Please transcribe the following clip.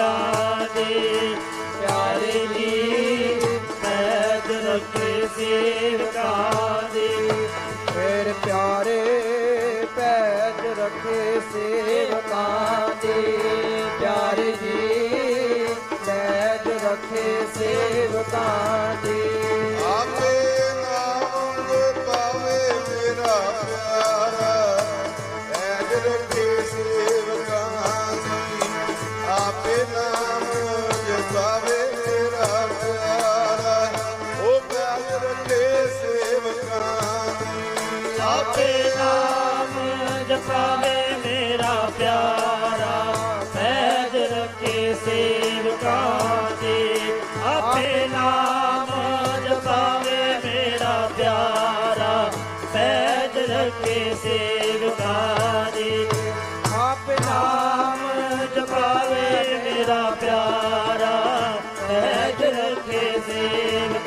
ਰੱਖੇ ਦੇ ਪਿਆਰੇ ਜੀ ਪੈਜ ਰੱਖੇ ਸੇਵਕਾਂ ਦੇ ਫਿਰ ਪਿਆਰੇ ਪੈਜ ਰੱਖੇ ਸੇਵਕਾਂ ਦੇ ਪਿਆਰੇ ਜੀ ਪੈਜ ਰੱਖੇ ਸੇਵਕਾਂ ਦੇ ਆਪੇ ਨਾਮ ਪਾਵੇ ਮੇਰਾ ਪਿਆਰਾ ਐਜ ਰੱਖੇ ਆਪੇ ਨਾਮ ਜਪਾਵੇ ਮੇਰਾ ਪਿਆਰਾ। ਸਹਿਜ ਰੱਖੇ ਸੇਵਕਾਂ ਦੇ ਆਪੇ ਨਾਮ ਜਪਾਵੇ ਮੇਰਾ ਪਿਆਰਾ। ਸਹਿਜ ਰੱਖੇ ਸੇਵਕਾਂ ਦੇ ਆਪੇ ਨਾਮ ਜਪਾਵੇ ਮੇਰਾ ਪਿਆਰਾ। ਸਹਿਜ ਰੱਖੇ ਸੇਵ